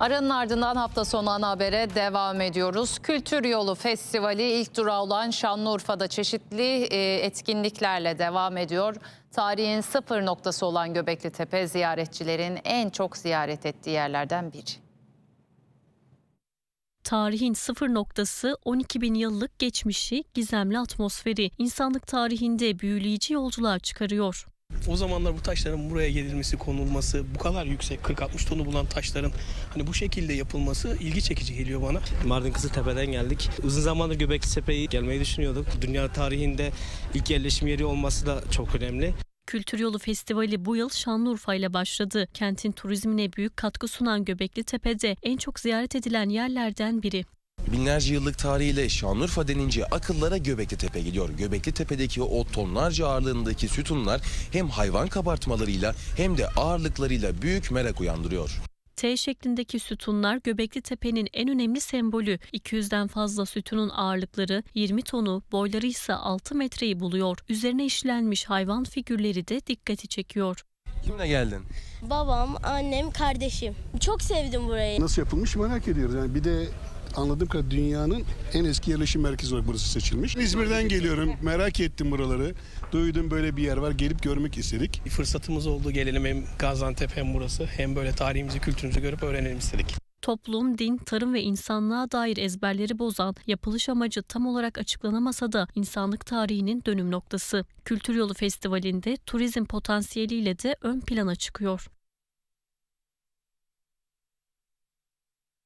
Aranın ardından hafta sonu ana habere devam ediyoruz. Kültür Yolu Festivali ilk durağı olan Şanlıurfa'da çeşitli e, etkinliklerle devam ediyor. Tarihin sıfır noktası olan Göbekli Tepe ziyaretçilerin en çok ziyaret ettiği yerlerden biri. Tarihin sıfır noktası 12 bin yıllık geçmişi, gizemli atmosferi, insanlık tarihinde büyüleyici yolculuğa çıkarıyor. O zamanlar bu taşların buraya gelinmesi, konulması, bu kadar yüksek 40-60 tonu bulan taşların hani bu şekilde yapılması ilgi çekici geliyor bana. Mardin Kızıltepe'den geldik. Uzun zamandır Göbekli Tepe'ye gelmeyi düşünüyorduk. Dünya tarihinde ilk yerleşim yeri olması da çok önemli. Kültür Yolu Festivali bu yıl Şanlıurfa ile başladı. Kentin turizmine büyük katkı sunan Göbekli Tepe'de en çok ziyaret edilen yerlerden biri. Binlerce yıllık tarihiyle Şanlıurfa denince akıllara Göbekli Tepe geliyor. Göbekli Tepe'deki o tonlarca ağırlığındaki sütunlar hem hayvan kabartmalarıyla hem de ağırlıklarıyla büyük merak uyandırıyor. T şeklindeki sütunlar Göbekli Tepe'nin en önemli sembolü. 200'den fazla sütunun ağırlıkları 20 tonu, boyları ise 6 metreyi buluyor. Üzerine işlenmiş hayvan figürleri de dikkati çekiyor. Kimle geldin? Babam, annem, kardeşim. Çok sevdim burayı. Nasıl yapılmış merak ediyoruz. Yani bir de anladığım kadarıyla dünyanın en eski yerleşim merkezi olarak burası seçilmiş. İzmir'den geliyorum. Merak ettim buraları. Duydum böyle bir yer var. Gelip görmek istedik. Bir fırsatımız oldu gelelim hem Gaziantep hem burası hem böyle tarihimizi, kültürümüzü görüp öğrenelim istedik. Toplum, din, tarım ve insanlığa dair ezberleri bozan, yapılış amacı tam olarak açıklanamasa da insanlık tarihinin dönüm noktası. Kültür Yolu Festivali'nde turizm potansiyeliyle de ön plana çıkıyor.